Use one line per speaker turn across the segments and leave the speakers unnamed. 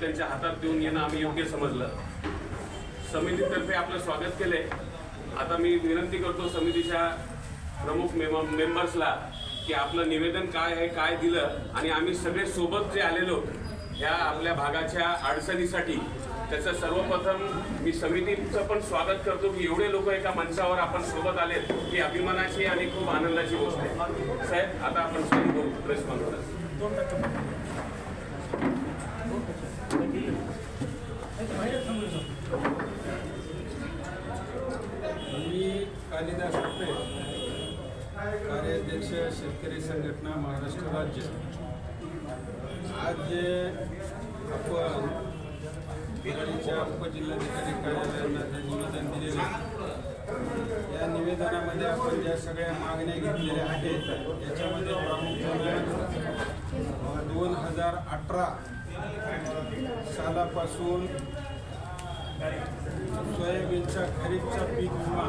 त्यांच्या हातात देऊन येणं आम्ही योग्य समजलं. समितीतर्फे आपलं स्वागत केले आता मी विनंती करतो समितीच्या प्रमुख मेम मेंबर्सला की आपलं निवेदन काय आहे काय दिलं आणि आम्ही सगळे सोबत जे आलेलो ह्या आपल्या भागाच्या अडचणीसाठी त्याचं सर्वप्रथम मी समितीचं पण स्वागत करतो की एवढे लोक एका मंचावर आपण सोबत आले ही अभिमानाची आणि खूप आनंदाची गोष्ट आहे. साहेब आता आपण प्रेस कॉन्फरन्स
कार्याध्यक्ष शेतकरी संघटना महाराष्ट्र राज्य. आज जे आपण बिराडीच्या उपजिल्हाधिकारी कार्यालयांना जे निवेदन दिलेले या निवेदनामध्ये आपण ज्या सगळ्या मागण्या घेतलेल्या आहेत याच्यामध्ये प्रामुख्याने दोन हजार अठरा सालापासून सोयाबीनचा खरीपचा पीक विमा.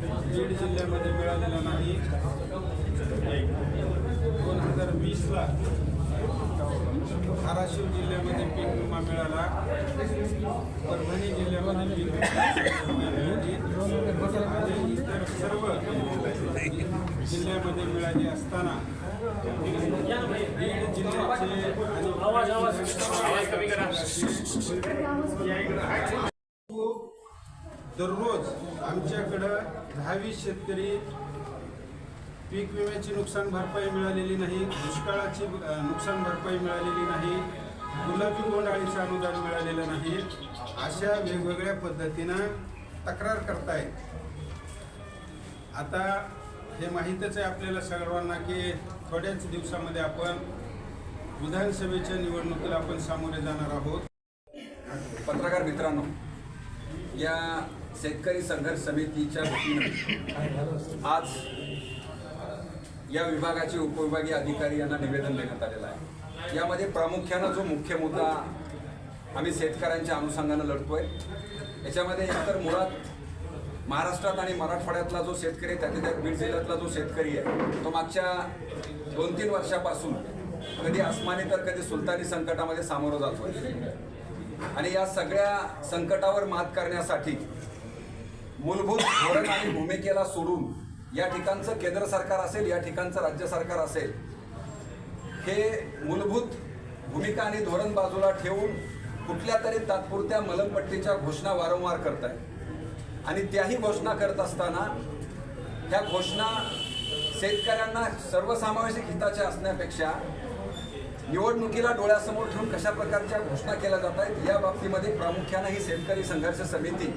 बीड जिल्ह्यामध्ये मिळालेला नाही. दोन हजार वीसला धाराशिव जिल्ह्यामध्ये पीक विमा मिळाला. परभणी जिल्ह्यामध्ये पीक आणि इतर सर्व जिल्ह्यामध्ये मिळाली असताना बीड जिल्ह्याचे आणि दररोज आमच्याकडं दहावी शेतकरी पीक विम्याची नुकसान भरपाई मिळालेली नाही दुष्काळाची नुकसान भरपाई मिळालेली नाही गुलाबी बोंडाळीचं अनुदान मिळालेलं नाही अशा वेगवेगळ्या पद्धतीनं तक्रार करतायत. आता हे माहीतच आहे आपल्याला सर्वांना की थोड्याच दिवसामध्ये आपण विधानसभेच्या निवडणुकीला आपण सामोरे जाणार आहोत.
पत्रकार मित्रांनो या शेतकरी संघर्ष समितीच्या वतीनं आज या विभागाचे उपविभागीय अधिकारी यांना निवेदन देण्यात आलेलं आहे. यामध्ये प्रामुख्यानं जो मुख्य मुद्दा आम्ही शेतकऱ्यांच्या अनुषंगानं लढतोय याच्यामध्ये एकतर मुळात महाराष्ट्रात आणि मराठवाड्यातला जो शेतकरी आहे त्यातल्या त्यात बीड जिल्ह्यातला जो शेतकरी आहे तो मागच्या दोन तीन वर्षापासून कधी आसमानी तर कधी सुलतानी संकटामध्ये सामोरं जातोय. आणि या सगळ्या संकटावर मात करण्यासाठी मूलभूत धोरण आणि भूमिकेला सोडून या ठिकाणचं केंद्र सरकार असेल या ठिकाणचं राज्य सरकार असेल हे मूलभूत भूमिका आणि धोरण बाजूला ठेवून कुठल्या तरी तात्पुरत्या मलमपट्टीच्या घोषणा वारंवार करत आहे आणि त्याही घोषणा करत असताना ह्या घोषणा शेतकऱ्यांना सर्वसमावेशक हिताच्या असण्यापेक्षा निवडणुकीला डोळ्यासमोर ठेवून कशा प्रकारच्या घोषणा केल्या जात आहेत या बाबतीमध्ये प्रामुख्यानं ही शेतकरी संघर्ष समिती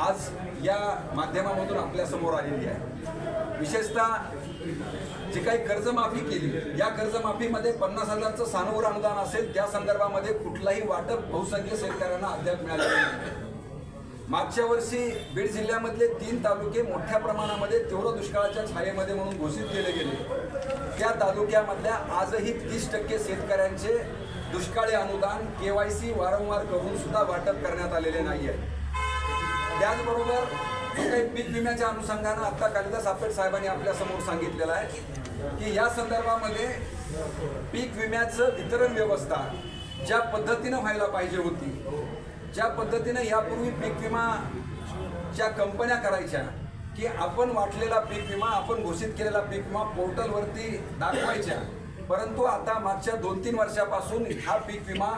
आज या माध्यमामधून आपल्यासमोर आलेली आहे. विशेषतः जी काही कर्जमाफी केली या कर्जमाफीमध्ये पन्नास हजारचं सानुवर अनुदान असेल त्या संदर्भामध्ये कुठलाही वाटप बहुसंख्य शेतकऱ्यांना अद्याप मिळालेलं नाही. मागच्या वर्षी बीड जिल्ह्यामधले तीन तालुके मोठ्या प्रमाणामध्ये तीव्र दुष्काळाच्या छायेमध्ये म्हणून घोषित केले गेले. त्या तालुक्यामधल्या आजही तीस टक्के शेतकऱ्यांचे दुष्काळी अनुदान केवायसी वारंवार करून सुद्धा वाटप करण्यात आलेले नाही आहे त्याचबरोबर पीक विम्याच्या अनुषंगानं आत्ता कालिदास आपेट साहेबांनी आपल्यासमोर सांगितलेलं आहे की या संदर्भामध्ये पीक विम्याचं वितरण व्यवस्था ज्या पद्धतीनं व्हायला पाहिजे होती ज्या पद्धतीनं यापूर्वी पीक विमा ज्या कंपन्या करायच्या की आपण वाटलेला पीक विमा आपण घोषित केलेला पीक विमा पोर्टलवरती दाखवायच्या. परंतु आता मागच्या दोन तीन वर्षापासून हा पीक विमा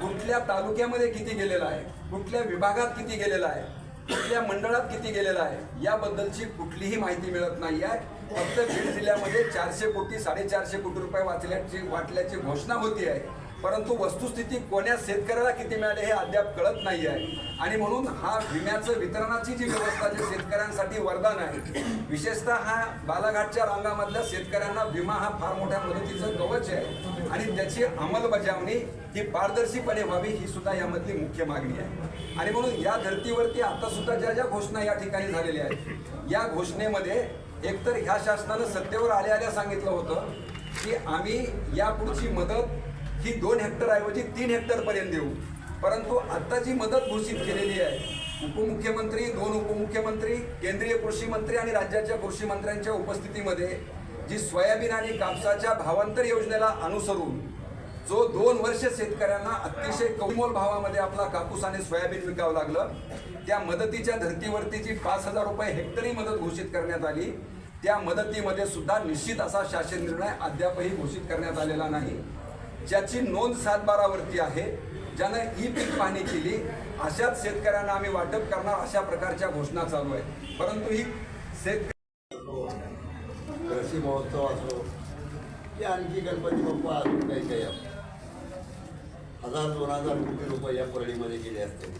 कुठल्या तालुक्यामध्ये किती गेलेला आहे कुठल्या विभागात किती गेलेला आहे कुठल्या मंडळात किती गेलेला आहे? याबद्दलची कुठलीही माहिती मिळत नाही आहे. फक्त बीड जिल्ह्यामध्ये चारशे कोटी साडेचारशे कोटी रुपये वाचल्याची वाटल्याची घोषणा होती आहे. परंतु वस्तुस्थिती कोण्या शेतकऱ्याला किती मिळाले हे अद्याप कळत नाही आहे. आणि म्हणून हा विम्याचं वितरणाची जी व्यवस्था जी शेतकऱ्यांसाठी वरदान आहे विशेषतः हा बालाघाटच्या रांगामधल्या शेतकऱ्यांना विमा हा फार मोठ्या मदतीचं कवच आहे. आणि त्याची अंमलबजावणी ही पारदर्शीपणे व्हावी ही सुद्धा यामधली मुख्य मागणी आहे. आणि म्हणून या धर्तीवरती आता सुद्धा ज्या ज्या घोषणा या ठिकाणी झालेल्या आहेत या घोषणेमध्ये एकतर ह्या शासनानं सत्तेवर आल्या आल्या सांगितलं होतं की आम्ही यापुढची मदत ही दोन हेक्टर ऐवजी तीन हेक्टर पर्यंत देऊ परंतु आता जी मदत घोषित केलेली आहे उपमुख्यमंत्री दोन उपमुख्यमंत्री केंद्रीय कृषी मंत्री आणि राज्याच्या कृषी मंत्र्यांच्या उपस्थितीमध्ये जी सोयाबीन आणि कापसाच्या भावांतर योजनेला अनुसरून जो दोन वर्ष शेतकऱ्यांना अतिशय कौमोल भावामध्ये आपला कापूस आणि सोयाबीन विकावं लागलं त्या मदतीच्या धर्तीवरती जी पाच हजार रुपये हेक्टरी मदत घोषित करण्यात आली त्या मदतीमध्ये सुद्धा निश्चित असा शासन निर्णय अद्यापही घोषित करण्यात आलेला नाही. ज्याची नोंद सातबारावरती आहे ज्यानं ई पीक पाहणी केली अशाच शेतकऱ्यांना आम्ही वाटप करणार अशा प्रकारच्या घोषणा चालू आहेत. परंतु ही शेतकरी
कृषी महोत्सव असो की आणखी गणपती बाप्पा अजून काही काही हजार दोन हजार कोटी रुपये या परळीमध्ये गेले असते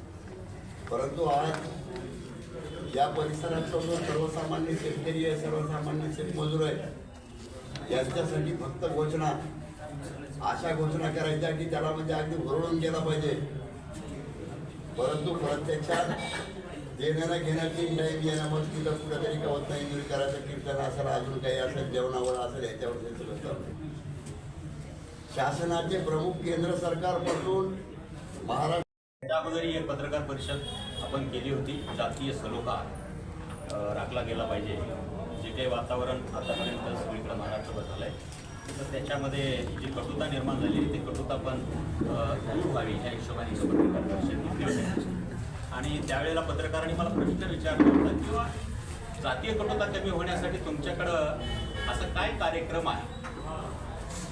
परंतु आज या परिसरात जो सर्वसामान्य शेतकरी आहे सर्वसामान्य शेतमजूर आहे यांच्यासाठी फक्त घोषणा अशा घोषणा करायच्या की त्याला म्हणजे अगदी भरडून गेला पाहिजे. परंतु प्रत्यक्षात देण्याला घेण्याची टाईम येण्यामध्ये तिथं कुठेतरी कवत नाही इंजुरी करायचं कीर्तन असेल अजून काही असेल जेवणावर असेल याच्यावर ते सगळं चालू शासनाचे प्रमुख केंद्र सरकारपासून महाराष्ट्र
त्या एक पत्रकार परिषद आपण केली होती जातीय सलोखा राखला गेला पाहिजे. जे काही वातावरण आतापर्यंत सगळीकडे महाराष्ट्रभर झालं आहे तर त्याच्यामध्ये जी कटुता निर्माण झाली ती कटुता पण दूर व्हावी या हिशोबाने पत्रकार घेतली आणि त्यावेळेला पत्रकारांनी मला प्रश्न विचारला होता किंवा जातीय कटुता कमी होण्यासाठी तुमच्याकडं असं काय कार्यक्रम आहे?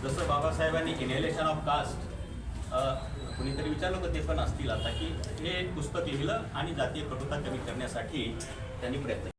जसं बाबासाहेबांनी इनहेलेशन ऑफ कास्ट कुणीतरी विचारलं होतं ते पण असतील आता की हे पुस्तक लिहिलं आणि जातीय कटुता कमी करण्यासाठी त्यांनी प्रयत्न